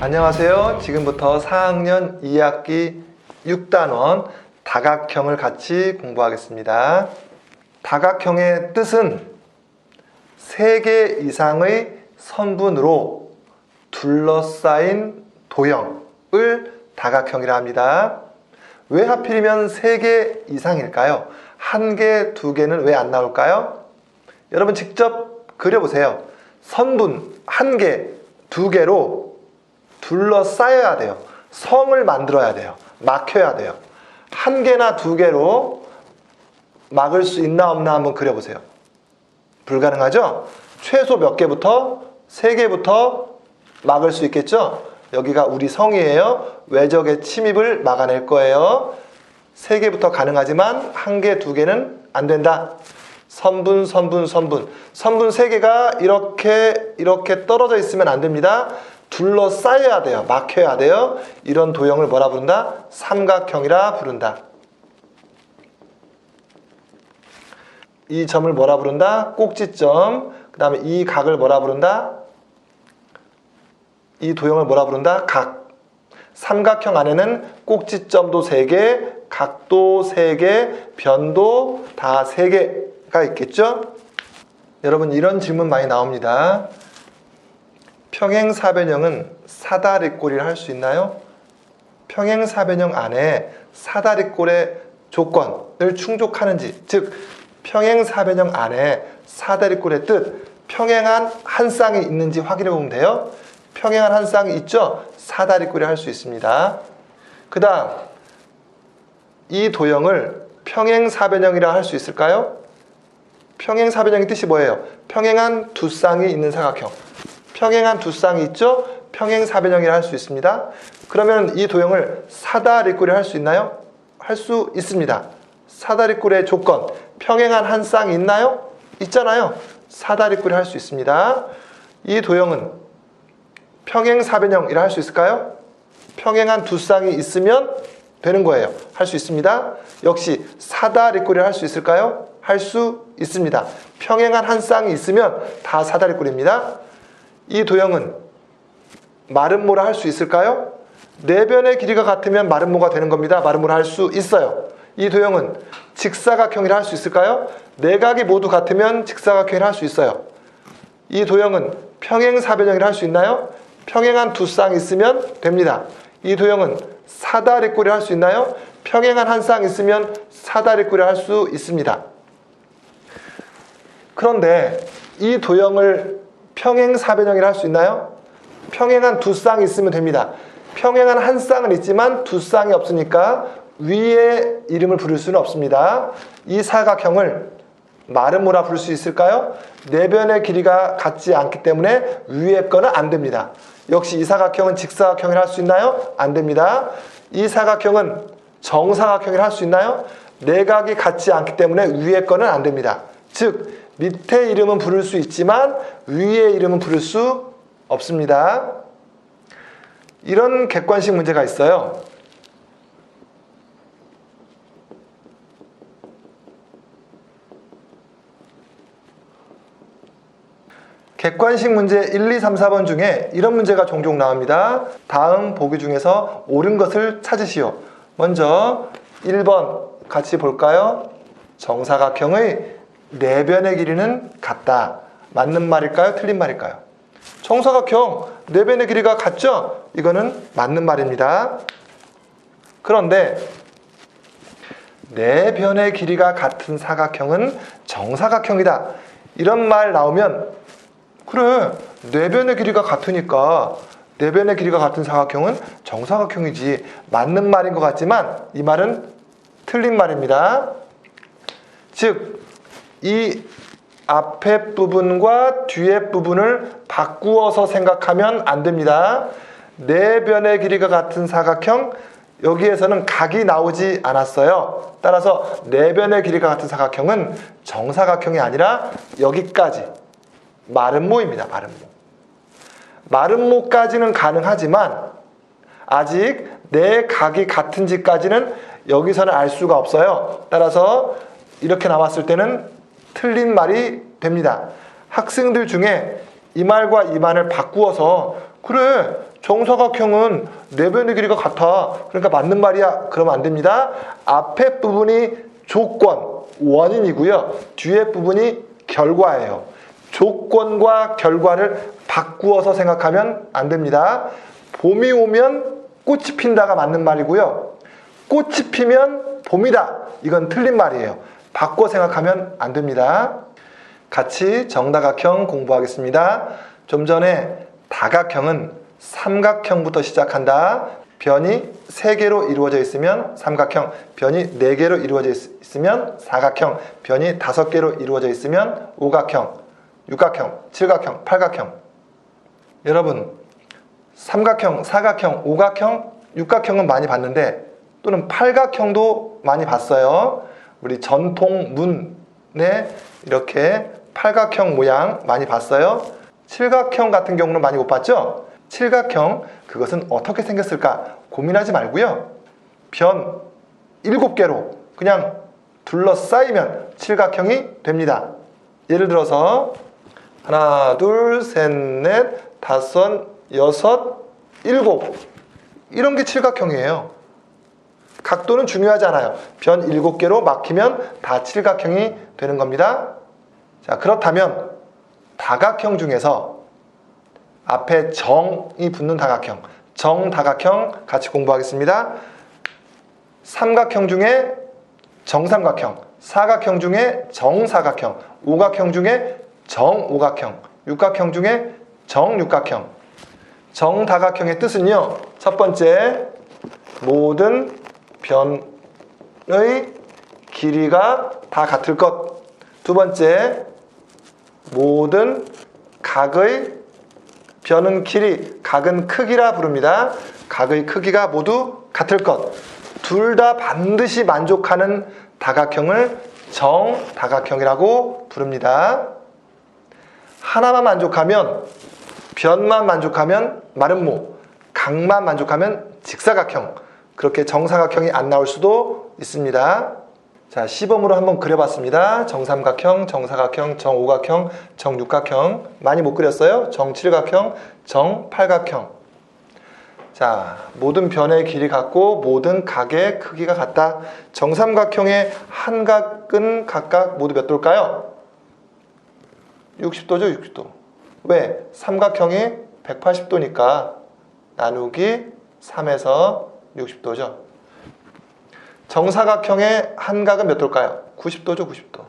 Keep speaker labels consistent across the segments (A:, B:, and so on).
A: 안녕하세요. 지금부터 4학년 2학기 6단원 다각형을 같이 공부하겠습니다. 다각형의 뜻은 세개 이상의 선분으로 둘러싸인 도형을 다각형이라 합니다. 왜 하필이면 세개 이상일까요? 한 개, 두 개는 왜 안 나올까요? 여러분 직접 그려보세요. 선분 한 개, 두 개로 둘러싸여야 돼요. 성을 만들어야 돼요. 막혀야 돼요. 한 개나 두 개로 막을 수 있나 없나 한번 그려보세요. 불가능하죠? 최소 몇 개부터? 세 개부터 막을 수 있겠죠? 여기가 우리 성이에요. 외적의 침입을 막아낼 거예요. 세 개부터 가능하지만 한 개, 두 개는 안 된다. 선분, 선분, 선분. 선분 세 개가 이렇게, 이렇게 떨어져 있으면 안 됩니다. 둘러싸여야 돼요. 막혀야 돼요. 이런 도형을 뭐라 부른다? 삼각형이라 부른다. 이 점을 뭐라 부른다? 꼭지점. 그 다음에 이 각을 뭐라 부른다? 이 도형을 뭐라 부른다? 각. 삼각형 안에는 꼭지점도 3개, 각도 3개, 변도 다 3개가 있겠죠? 여러분 이런 질문 많이 나옵니다. 평행사변형은 사다리꼴을 할수 있나요? 평행사변형 안에 사다리꼴의 조건을 충족하는지, 즉 평행사변형 안에 사다리꼴의 뜻, 평행한 한 쌍이 있는지 확인해 보면 돼요. 평행한 한 쌍이 있죠? 사다리꼴이 할 수 있습니다. 그 다음, 이 도형을 평행사변형이라 할 수 있을까요? 평행사변형의 뜻이 뭐예요? 평행한 두 쌍이 있는 사각형. 평행한 두 쌍이 있죠? 평행 사변형이라 할 수 있습니다. 그러면 이 도형을 사다리꼴이 할 수 있나요? 할 수 있습니다. 사다리꼴의 조건, 평행한 한 쌍이 있나요? 있잖아요. 사다리꼴이 할 수 있습니다. 이 도형은 평행 사변형이라 할 수 있을까요? 평행한 두 쌍이 있으면 되는 거예요. 할 수 있습니다. 역시 사다리꼴이 할 수 있을까요? 할 수 있습니다. 평행한 한 쌍이 있으면 다 사다리꼴입니다. 이 도형은 마름모라 할 수 있을까요? 네 변의 길이가 같으면 마름모가 되는 겁니다. 마름모라 할 수 있어요. 이 도형은 직사각형이라 할 수 있을까요? 네 각이 모두 같으면 직사각형이라 할 수 있어요. 이 도형은 평행사변형이라 할 수 있나요? 평행한 두 쌍이 있으면 됩니다. 이 도형은 사다리꼴이 할 수 있나요? 평행한 한 쌍 있으면 사다리꼴이 할 수 있습니다. 그런데 이 도형을 평행 사변형이라 할 수 있나요? 평행한 두 쌍이 있으면 됩니다. 평행한 한 쌍은 있지만 두 쌍이 없으니까 위에 이름을 부를 수는 없습니다. 이 사각형을 마름모라 부를 수 있을까요? 네 변의 길이가 같지 않기 때문에 위에 거는 안 됩니다. 역시 이 사각형은 직사각형이라 할 수 있나요? 안 됩니다. 이 사각형은 정사각형이라 할 수 있나요? 내각이 같지 않기 때문에 위에 거는 안 됩니다. 즉 밑에 이름은 부를 수 있지만 위에 이름은 부를 수 없습니다. 이런 객관식 문제가 있어요. 객관식 문제 1, 2, 3, 4번 중에 이런 문제가 종종 나옵니다. 다음 보기 중에서 옳은 것을 찾으시오. 먼저 1번 같이 볼까요? 정사각형의 네 변의 길이는 같다. 맞는 말일까요? 틀린 말일까요? 정사각형 네 변의 길이가 같죠? 이거는 맞는 말입니다. 그런데 네 변의 길이가 같은 사각형은 정사각형이다. 이런 말 나오면 그래 네 변의 길이가 같으니까 네 변의 길이가 같은 사각형은 정사각형이지 맞는 말인 것 같지만 이 말은 틀린 말입니다. 즉 이 앞에 부분과 뒤에 부분을 바꾸어서 생각하면 안 됩니다. 네 변의 길이가 같은 사각형 여기에서는 각이 나오지 않았어요. 따라서 네 변의 길이가 같은 사각형은 정사각형이 아니라 여기까지 마름모입니다. 마름모. 마름모까지는 가능하지만 아직 내 각이 같은지까지는 여기서는 알 수가 없어요. 따라서 이렇게 나왔을 때는 틀린 말이 됩니다. 학생들 중에 이 말과 이 말을 바꾸어서 그래 정사각형은 내변의 길이가 같아. 그러니까 맞는 말이야. 그러면 안 됩니다. 앞에 부분이 조건, 원인이고요. 뒤에 부분이 결과예요. 조건과 결과를 바꾸어서 생각하면 안 됩니다. 봄이 오면 꽃이 핀다가 맞는 말이고요. 꽃이 피면 봄이다. 이건 틀린 말이에요. 바꿔 생각하면 안 됩니다. 같이 정다각형 공부하겠습니다. 좀 전에 다각형은 삼각형부터 시작한다. 변이 3개로 이루어져 있으면 삼각형, 변이 4개로 이루어져 있- 있으면 사각형, 변이 5개로 이루어져 있으면 오각형, 육각형, 칠각형, 팔각형. 여러분, 삼각형, 사각형, 오각형, 육각형은 많이 봤는데 또는 팔각형도 많이 봤어요. 우리 전통 문에 이렇게 팔각형 모양 많이 봤어요. 칠각형 같은 경우는 많이 못 봤죠? 칠각형 그것은 어떻게 생겼을까 고민하지 말고요. 변 7개로 그냥 둘러싸이면 칠각형이 됩니다. 예를 들어서 하나, 둘, 셋, 넷, 다섯, 여섯, 일곱 이런 게 칠각형이에요. 각도는 중요하지 않아요. 변 7개로 막히면 다 칠각형이 되는 겁니다. 자, 그렇다면 다각형 중에서 앞에 정이 붙는 다각형, 정다각형 같이 공부하겠습니다. 삼각형 중에 정삼각형, 사각형 중에 정사각형, 오각형 중에 정오각형, 육각형 중에 정육각형. 정다각형의 뜻은요. 첫 번째, 모든 변의 길이가 다 같을 것. 두 번째, 모든 각의 변은 길이, 각은 크기라 부릅니다. 각의 크기가 모두 같을 것. 둘 다 반드시 만족하는 다각형을 정다각형이라고 부릅니다. 하나만 만족하면 변만 만족하면 마름모, 각만 만족하면 직사각형. 그렇게 정사각형이 안 나올 수도 있습니다. 자, 시범으로 한번 그려봤습니다. 정삼각형, 정사각형, 정오각형, 정육각형. 많이 못 그렸어요? 정칠각형, 정팔각형. 자, 모든 변의 길이 같고 모든 각의 크기가 같다. 정삼각형의 한 각은 각각 모두 몇 도일까요? 60도죠, 60도. 왜? 삼각형이 180도니까 나누기 3에서 60도죠. 정사각형의 한 각은 몇 도일까요? 90도죠, 90도.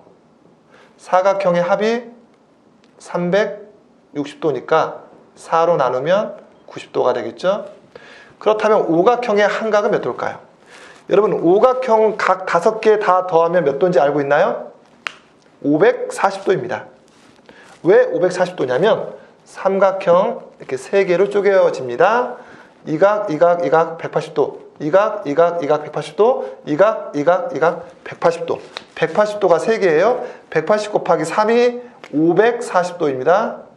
A: 사각형의 합이 360도니까 4로 나누면 90도가 되겠죠? 그렇다면 오각형의 한 각은 몇 도일까요? 여러분, 오각형 각 다섯 개 다 더하면 몇 도인지 알고 있나요? 540도입니다. 왜 540도냐면 삼각형 이렇게 세 개로 쪼개어집니다. 이각, 이각, 이각 180도. 이각, 이각, 이각 180도. 이각, 이각, 이각 180도. 180도가 세 개예요. 180 곱하기 3이 540도입니다.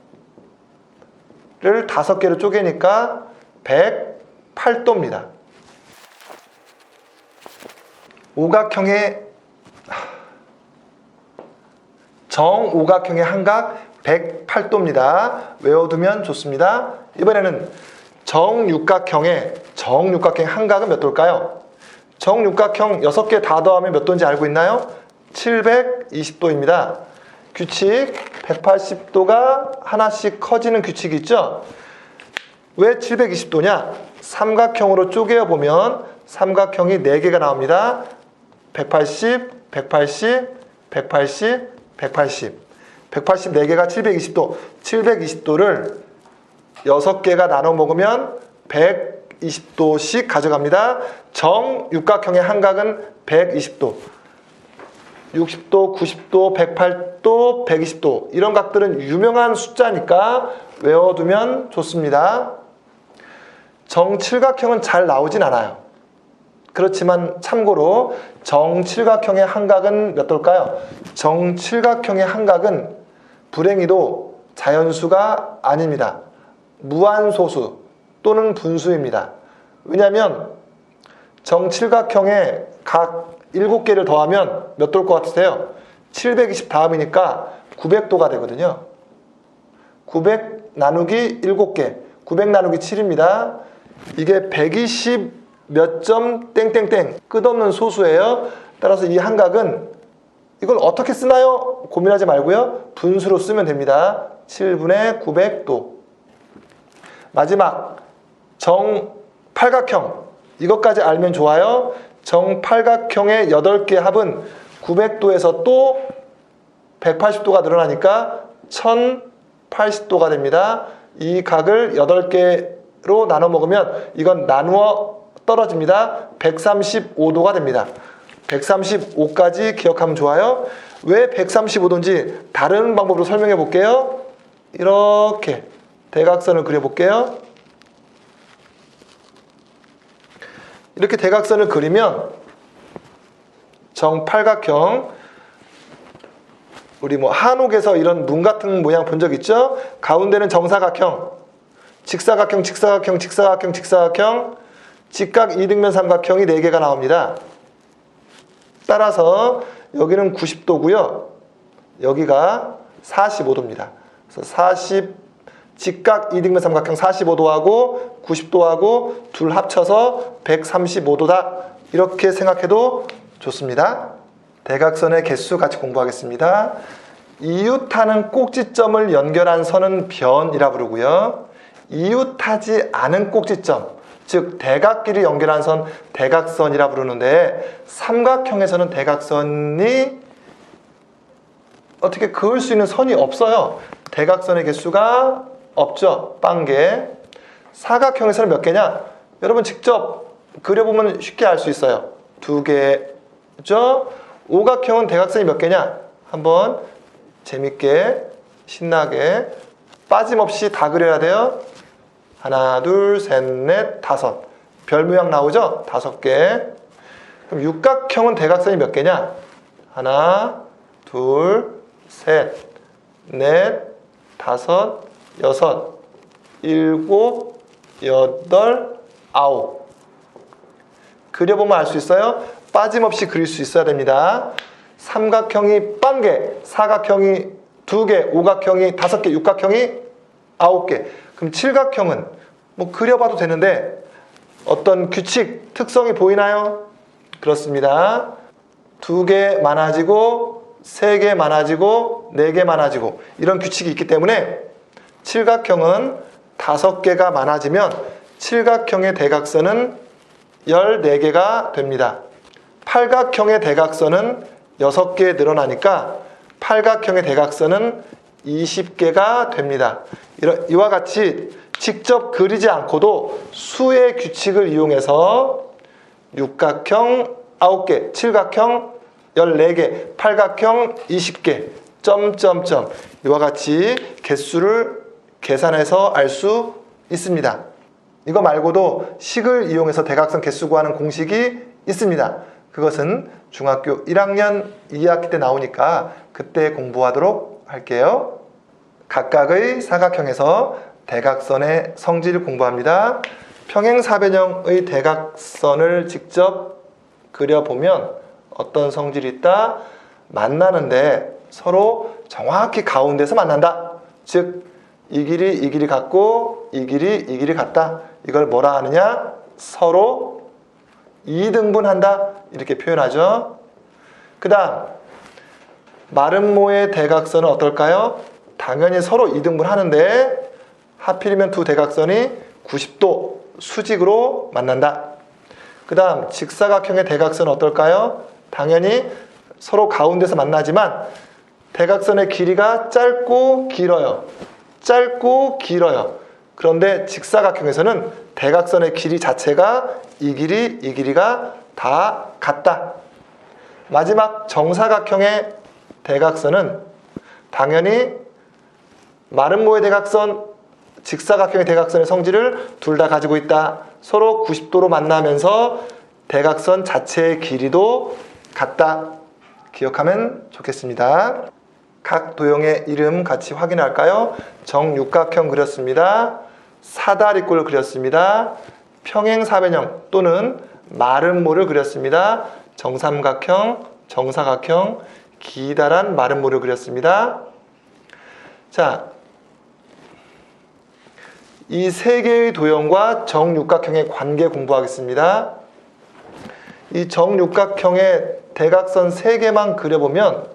A: 를 다섯 개로 쪼개니까 108도입니다. 오각형의 정오각형의 한각 108도입니다. 외워두면 좋습니다. 이번에는 정육각형의 정육각형의 한각은 몇 도일까요? 정육각형 6개 다 더하면 몇 도인지 알고 있나요? 720도입니다. 규칙 180도가 하나씩 커지는 규칙이 있죠? 왜 720도냐? 삼각형으로 쪼개어 보면 삼각형이 4개가 나옵니다. 180, 180, 180, 180. 184개가 720도. 720도를 6개가 나눠 먹으면 120도씩 가져갑니다. 정육각형의 한각은 120도. 60도, 90도, 108도, 120도. 이런 각들은 유명한 숫자니까 외워두면 좋습니다. 정칠각형은 잘 나오진 않아요. 그렇지만 참고로 정칠각형의 한각은 몇 도일까요? 정칠각형의 한각은 불행히도 자연수가 아닙니다. 무한소수 또는 분수입니다. 왜냐하면 정칠각형의 각 7개를 더하면 몇 도일 것 같으세요? 720 다음이니까 900도가 되거든요. 900 나누기 7개. 900 나누기 7입니다. 이게 120 몇 점 땡땡땡 끝없는 소수예요. 따라서 이 한각은 이걸 어떻게 쓰나요? 고민하지 말고요. 분수로 쓰면 됩니다. 7분의 900도. 마지막 정팔각형 이것까지 알면 좋아요. 정팔각형의 8개 합은 900도에서 또 180도가 늘어나니까 1080도가 됩니다. 이 각을 8개로 나눠 먹으면 이건 나누어 떨어집니다. 135도가 됩니다. 135까지 기억하면 좋아요. 왜 135도인지 다른 방법으로 설명해 볼게요. 이렇게 대각선을 그려 볼게요. 이렇게 대각선을 그리면 정팔각형 우리 뭐 한옥에서 이런 문 같은 모양 본 적 있죠? 가운데는 정사각형, 직사각형, 직사각형, 직사각형, 직사각형, 직각 2등면 삼각형이 4개가 나옵니다. 따라서 여기는 90도고요. 여기가 45도입니다. 그래서 40 직각 2등면 삼각형 45도하고 90도하고 둘 합쳐서 135도다. 이렇게 생각해도 좋습니다. 대각선의 개수 같이 공부하겠습니다. 이웃하는 꼭지점을 연결한 선은 변이라 부르고요. 이웃하지 않은 꼭지점, 즉 대각끼리 연결한 선 대각선이라 부르는데 삼각형에서는 대각선이 어떻게 그을 수 있는 선이 없어요. 대각선의 개수가 없죠. 빵개. 사각형에서는 몇 개냐? 여러분 직접 그려보면 쉽게 알 수 있어요. 두 개죠. 오각형은 대각선이 몇 개냐? 한번 재밌게 신나게 빠짐없이 다 그려야 돼요. 하나, 둘, 셋, 넷, 다섯. 별 모양 나오죠? 다섯 개. 그럼 육각형은 대각선이 몇 개냐? 하나, 둘, 셋, 넷, 다섯, 여섯, 일곱, 여덟, 아홉. 그려보면 알 수 있어요? 빠짐없이 그릴 수 있어야 됩니다. 삼각형이 빵개, 사각형이 두 개, 오각형이 다섯 개, 육각형이 아홉 개. 그럼 칠각형은 뭐 그려봐도 되는데 어떤 규칙, 특성이 보이나요? 그렇습니다. 두 개 많아지고 세 개 많아지고 네 개 많아지고 이런 규칙이 있기 때문에 칠각형은 다섯 개가 많아지면 칠각형의 대각선은 14개가 됩니다. 팔각형의 대각선은 6개 늘어나니까 팔각형의 대각선은 20개가 됩니다. 이와 같이 직접 그리지 않고도 수의 규칙을 이용해서 육각형 9개, 칠각형 14개, 팔각형 20개, 점점점 이와 같이 개수를 계산해서 알 수 있습니다. 이거 말고도 식을 이용해서 대각선 개수 구하는 공식이 있습니다. 그것은 중학교 1학년 2학기 때 나오니까 그때 공부하도록 할게요. 각각의 사각형에서 대각선의 성질을 공부합니다. 평행사변형의 대각선을 직접 그려보면 어떤 성질이 있다? 만나는데 서로 정확히 가운데서 만난다. 즉, 이 길이 이 길이 같고 이 길이 이 길이 같다. 이걸 뭐라 하느냐? 서로 이등분한다. 이렇게 표현하죠. 그 다음, 마름모의 대각선은 어떨까요? 당연히 서로 이등분 하는데 하필이면 두 대각선이 90도 수직으로 만난다. 그 다음 직사각형의 대각선은 어떨까요? 당연히 서로 가운데서 만나지만 대각선의 길이가 짧고 길어요. 짧고 길어요. 그런데 직사각형에서는 대각선의 길이 자체가 이 길이 이 길이가 다 같다. 마지막 정사각형의 대각선은 당연히 마름모의 대각선, 직사각형의 대각선의 성질을 둘 다 가지고 있다. 서로 90도로 만나면서 대각선 자체의 길이도 같다. 기억하면 좋겠습니다. 각 도형의 이름 같이 확인할까요? 정육각형 그렸습니다. 사다리꼴 그렸습니다. 평행사변형 또는 마름모를 그렸습니다. 정삼각형, 정사각형, 기다란 마름모를 그렸습니다. 자, 이 세 개의 도형과 정육각형의 관계 공부하겠습니다. 이 정육각형의 대각선 세 개만 그려보면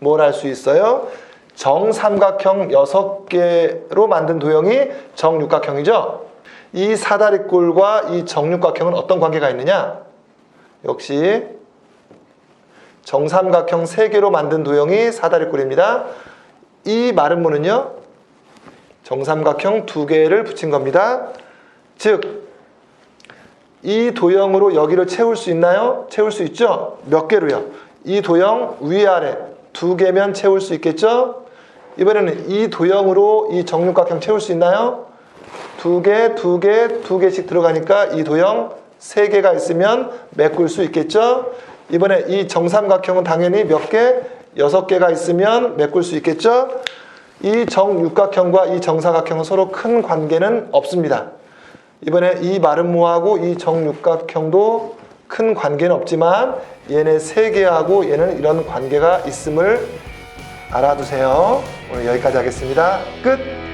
A: 뭘알수 있어요? 정삼각형 여섯 개로 만든 도형이 정육각형이죠. 이 사다리꼴과 이 정육각형은 어떤 관계가 있느냐? 역시 정삼각형 세 개로 만든 도형이 사다리꼴입니다. 이 마름모는요, 정삼각형 두 개를 붙인 겁니다. 즉, 이 도형으로 여기를 채울 수 있나요? 채울 수 있죠? 몇 개로요? 이 도형 위아래 두 개면 채울 수 있겠죠? 이번에는 이 도형으로 이 정육각형 채울 수 있나요? 두 개, 두 개, 두 개씩 들어가니까 이 도형 세 개가 있으면 메꿀 수 있겠죠? 이번에 이 정삼각형은 당연히 몇 개? 여섯 개가 있으면 메꿀 수 있겠죠? 이 정육각형과 이 정사각형은 서로 큰 관계는 없습니다. 이번에 이 마름모하고 이 정육각형도 큰 관계는 없지만 얘네 세 개하고 얘는 이런 관계가 있음을 알아두세요. 오늘 여기까지 하겠습니다. 끝!